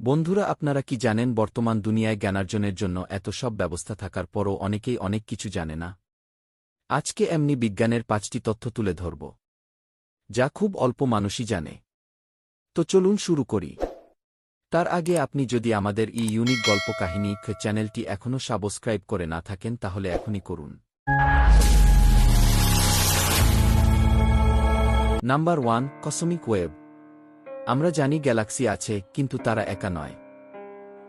বন্ধুরা, আপনারা কি জানেন বর্তমান দুনিয়ায় জ্ঞানার্জনের জন্য এত সব ব্যবস্থা থাকার পরও অনেকেই অনেক কিছু জানে না? আজকে এমনি বিজ্ঞানের পাঁচটি তথ্য তুলে ধরব। যা খুব অল্প মানুষই জানে। তো চলুন শুরু করি। তার আগে আপনি যদি আমাদের এই ইউনিক গল্প কাহিনী চ্যানেলটি এখনও সাবস্ক্রাইব করে না থাকেন, তাহলে এখনই করুন। Number one, cosmic web. আমরা জানি গ্যালাক্সি আছে, কিন্তু তারা একা নয়।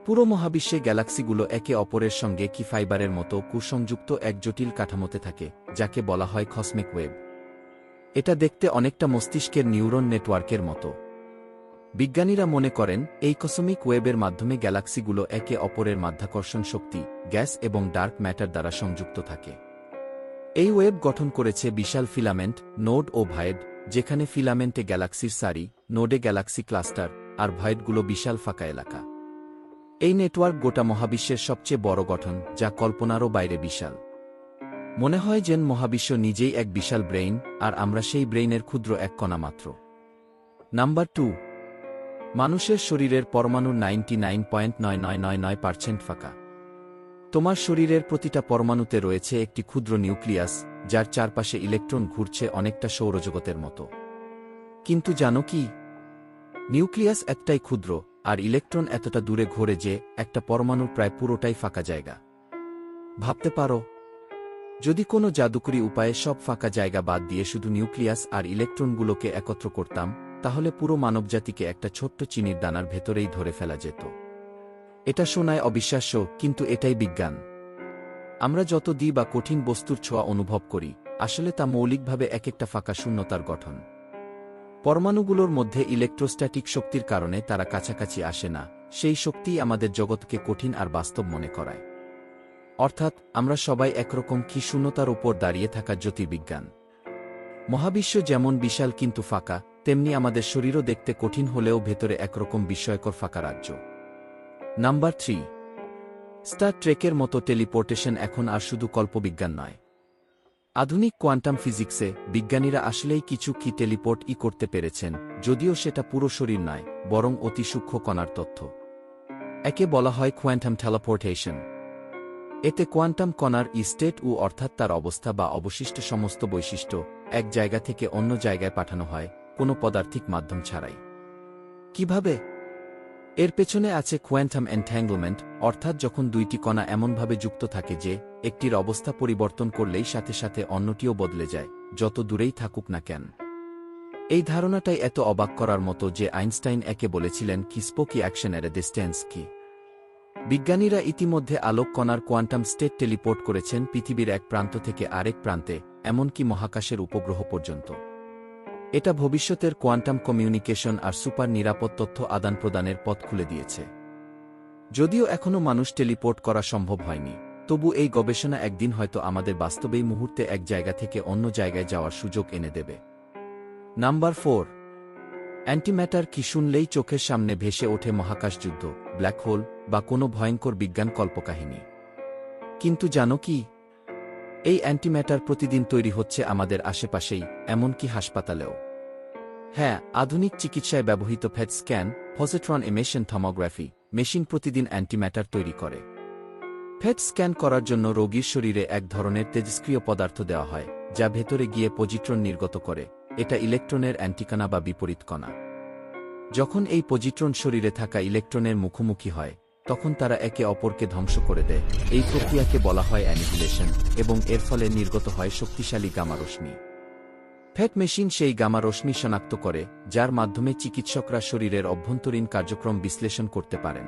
পুরো মহাবিশ্বে গ্যালাক্সিগুলো একে অপরের সঙ্গে কি ফাইবারের মতো কুসংযুক্ত এক জটিল কাঠামোতে থাকে, যাকে বলা হয় কসমিক ওয়েব এটা দেখতে অনেকটা মস্তিষ্কের নিউরন নেটওয়ার্কের মতো। বিজ্ঞানীরা মনে করেন, এই কসমিক ওয়েবের মাধ্যমে গ্যালাক্সিগুলো একে অপরের মাধ্যাকর্ষণ শক্তি, গ্যাস এবং ডার্ক ম্যাটার দ্বারা সংযুক্ত থাকে। এই ওয়েব গঠন করেছে বিশাল ফিলামেন্ট নোড ও ভায়েড যেখানে ফিলামেন্টে গ্যালাক্সির সারি, নোডে গ্যালাক্সি ক্লাস্টার, আর ভয়েডগুলো বিশাল ফাঁকা এলাকা। এই নেটওয়ার্ক গোটা মহাবিশ্বের সবচেয়ে বড় গঠন, যা কল্পনারও বাইরে বিশাল। মনে হয় যেন মহাবিশ্ব নিজেই এক বিশাল ব্রেইন, আর আমরা সেই ব্রেইনের ক্ষুদ্র এক কণা মাত্র। Number two. মানুষের শরীরের পরমাণু নাইনটি নাইন পয়েন্ট নয় নয় নয় নয় পার্সেন্ট ফাঁকা। তোমার শরীরের প্রতিটা পরমাণুতে রয়েছে একটি ক্ষুদ্র নিউক্লিয়াস যার চারপাশে ইলেকট্রন ঘুরছে অনেকটা সৌরজগতের মতো। কিন্তু জানো কি? নিউক্লিয়াস একটাই ক্ষুদ্র, আর ইলেকট্রন এতটা দূরে ঘোরে যে একটা পরমাণুর প্রায় পুরোটাই ফাঁকা জায়গা। ভাবতে পারো? যদি কোনো জাদুকরী উপায়ে সব ফাঁকা জায়গা বাদ দিয়ে শুধু নিউক্লিয়াস আর ইলেকট্রনগুলোকে একত্র করতাম, তাহলে পুরো মানবজাতিকে একটা ছোট্ট চিনির দানার ভেতরেই ধরে ফেলা যেত। এটা শোনায় অবিশ্বাস্য, কিন্তু এটাই বিজ্ঞান। আমরা যত দিই বা কঠিন বস্তুর ছোঁয়া অনুভব করি, আসলে তা মৌলিকভাবে এক একটা ফাঁকা শূন্যতার গঠন। পরমাণুগুলোর মধ্যে ইলেকট্রোস্ট্যাটিক শক্তির কারণে তারা কাছাকাছি আসে না, সেই শক্তিই আমাদের জগৎকে কঠিন আর বাস্তব মনে করায়। অর্থাৎ, আমরা সবাই একরকম কি শূন্যতার ওপর দাঁড়িয়ে থাকা জ্যোতির্বিজ্ঞান। মহাবিশ্ব যেমন বিশাল কিন্তু ফাঁকা, তেমনি আমাদের শরীরও দেখতে কঠিন হলেও ভেতরে একরকম বিস্ময়কর ফাঁকা রাজ্য। নাম্বার থ্রি স্টার ট্রেকের মতো টেলিপোর্টেশন এখন আর শুধু কল্পবিজ্ঞান নয়। আধুনিক কোয়ান্টাম ফিজিক্সে বিজ্ঞানীরা আসলেই কিছু কি টেলিপোর্ট ই করতে পেরেছেন, যদিও সেটা পুরো শরীর নয়, বরং অতি সূক্ষ্ম কণার তথ্য। একে বলা হয় কোয়ান্টাম টেলিপোর্টেশন। এতে কোয়ান্টাম কণার স্টেট ও অর্থাৎ তার অবস্থা বা অবশিষ্ট সমস্ত বৈশিষ্ট্য এক জায়গা থেকে অন্য জায়গায় পাঠানো হয়, কোনো পদার্থিক মাধ্যম ছাড়াই। কীভাবে? এর পেছনে আছে কোয়ান্টাম এনট্যাঙ্গলমেন্ট, অর্থাৎ যখন দুইটি কণা এমনভাবে যুক্ত থাকে যে, একটির অবস্থা পরিবর্তন করলেই সাথে সাথে অন্যটিও বদলে যায়, যত দূরেই থাকুক না কেন। এই ধারণাটাই এত অবাক করার মতো যে আইনস্টাইন একে বলেছিলেন কি স্পোকি অ্যাকশন এর ডিস্টেন্স কি। বিজ্ঞানীরা ইতিমধ্যে আলোক কণার কোয়ান্টাম স্টেট টেলিপোর্ট করেছেন পৃথিবীর এক প্রান্ত থেকে আরেক প্রান্তে, এমনকি মহাকাশের উপগ্রহ পর্যন্ত। এটা ভবিষ্যতের কোয়ান্টাম কমিউনিকেশন আর সুপার নিরাপদ তথ্য আদান প্রদানের পথ খুলে দিয়েছে। যদিও এখনও মানুষ টেলিপোর্ট করা সম্ভব হয়নি, তবু এই গবেষণা একদিন হয়তো আমাদের বাস্তবেই মুহূর্তে এক জায়গা থেকে অন্য জায়গায় যাওয়ার সুযোগ এনে দেবে। নাম্বার ফোর, অ্যান্টিম্যাটার কি শুনলেই চোখের সামনে ভেসে ওঠে মহাকাশযুদ্ধ ব্ল্যাক হোল, বা কোনো ভয়ঙ্কর বিজ্ঞান কল্পকাহিনী। কিন্তু জানো কি এই অ্যান্টিম্যাটার প্রতিদিন তৈরি হচ্ছে আমাদের আশেপাশেই, এমনকি হাসপাতালেও। হ্যাঁ আধুনিক চিকিৎসায় ব্যবহৃত PET scan positron emission tomography machine প্রতিদিন অ্যান্টিম্যাটার তৈরি করে। ফ্যাট স্ক্যান করার জন্য রোগীর শরীরে এক ধরনের তেজস্ক্রিয় পদার্থ দেওয়া হয়, যা ভেতরে গিয়ে পজিট্রন নির্গত করে, এটা ইলেকট্রনের অ্যান্টিকণা বা বিপরীত কণা। যখন এই পজিট্রন শরীরে থাকা ইলেকট্রনের মুখোমুখি হয় তখন তারা একে অপরকে ধ্বংস করে দেয়। এই প্রক্রিয়াকে বলা হয় অ্যানিহিলেশন এবং এর ফলে নির্গত হয় শক্তিশালী গামা রশ্মি। ফ্যাট মেশিন সেই গামা রশ্মি শনাক্ত করে, যার মাধ্যমে চিকিৎসকরা শরীরের অভ্যন্তরীণ কার্যক্রম বিশ্লেষণ করতে পারেন।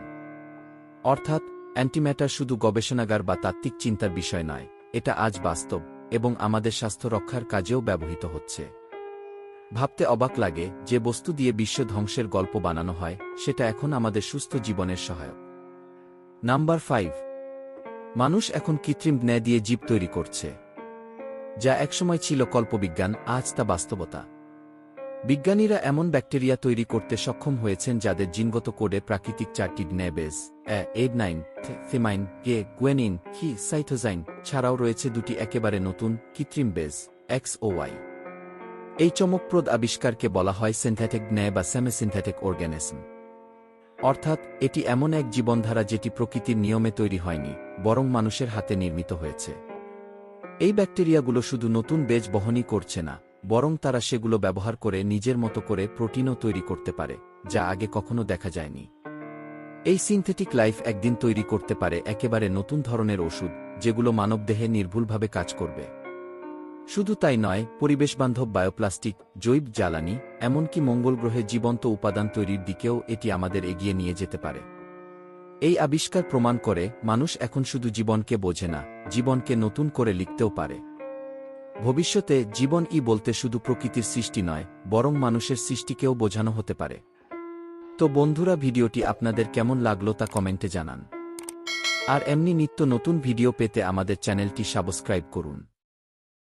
অর্থাৎ, অ্যান্টিম্যাটার শুধু গবেষণাগার বা তাত্ত্বিক চিন্তার বিষয় নয়, এটা আজ বাস্তব এবং আমাদের স্বাস্থ্য রক্ষার কাজেও ব্যবহৃত হচ্ছে। ভাবতে অবাক লাগে যে বস্তু দিয়ে বিশ্ব ধ্বংসের গল্প বানানো হয়, সেটা এখন আমাদের সুস্থ জীবনের সহায়ক। Number five. মানুষ এখন কৃত্রিম ন্যায় দিয়ে জীব তৈরি করছে। যা একসময় ছিল কল্পবিজ্ঞান, আজ তা বাস্তবতা। বিজ্ঞানীরা এমন ব্যাকটেরিয়া তৈরি করতে সক্ষম হয়েছেন যাদের জিনগত কোডে প্রাকৃতিক চারটি নেবেজ এড নাইন থিমাইন, গে, গুয়েনিন, হি সাইথোজাইন ছাড়াও রয়েছে দুটি একেবারে নতুন কৃত্রিম বেজ, এক্স ও ওয়াই। এই চমকপ্রদ আবিষ্কারকে বলা হয় সিনথেটিক ন্যায় বা সেমিসিনথেটিক অর্গ্যানিজম অর্থাৎ, এটি এমন এক জীবনধারা যেটি প্রকৃতির নিয়মে তৈরি হয়নি, বরং মানুষের হাতে নির্মিত হয়েছে। এই ব্যাকটেরিয়াগুলো শুধু নতুন বেজ বহনই করছে না, বরং তারা সেগুলো ব্যবহার করে নিজের মতো করে প্রোটিনও তৈরি করতে পারে, যা আগে কখনো দেখা যায়নি। এই সিনথেটিক লাইফ একদিন তৈরি করতে পারে একেবারে নতুন ধরনের ওষুধ, যেগুলো মানবদেহে নির্ভুলভাবে কাজ করবে। শুধু তাই নয়, পরিবেশবান্ধব বায়োপ্লাস্টিক, জৈব জ্বালানি, এমনকি মঙ্গল গ্রহে জীবন্ত উপাদান তৈরির দিকেও এটি আমাদের এগিয়ে নিয়ে যেতে পারে। এই আবিষ্কার প্রমাণ করে মানুষ এখন শুধু জীবনকে বোঝে না, জীবনকে নতুন করে লিখতেও পারে। ভবিষ্যতে জীবন ই বলতে শুধু প্রকৃতির সৃষ্টি নয়, বরং মানুষের সৃষ্টিকেও বোঝানো হতে পারে। তো বন্ধুরা, ভিডিওটি আপনাদের কেমন লাগল তা কমেন্টে জানান। আর এমনি নিত্য নতুন ভিডিও পেতে আমাদের চ্যানেলটি সাবস্ক্রাইব করুন।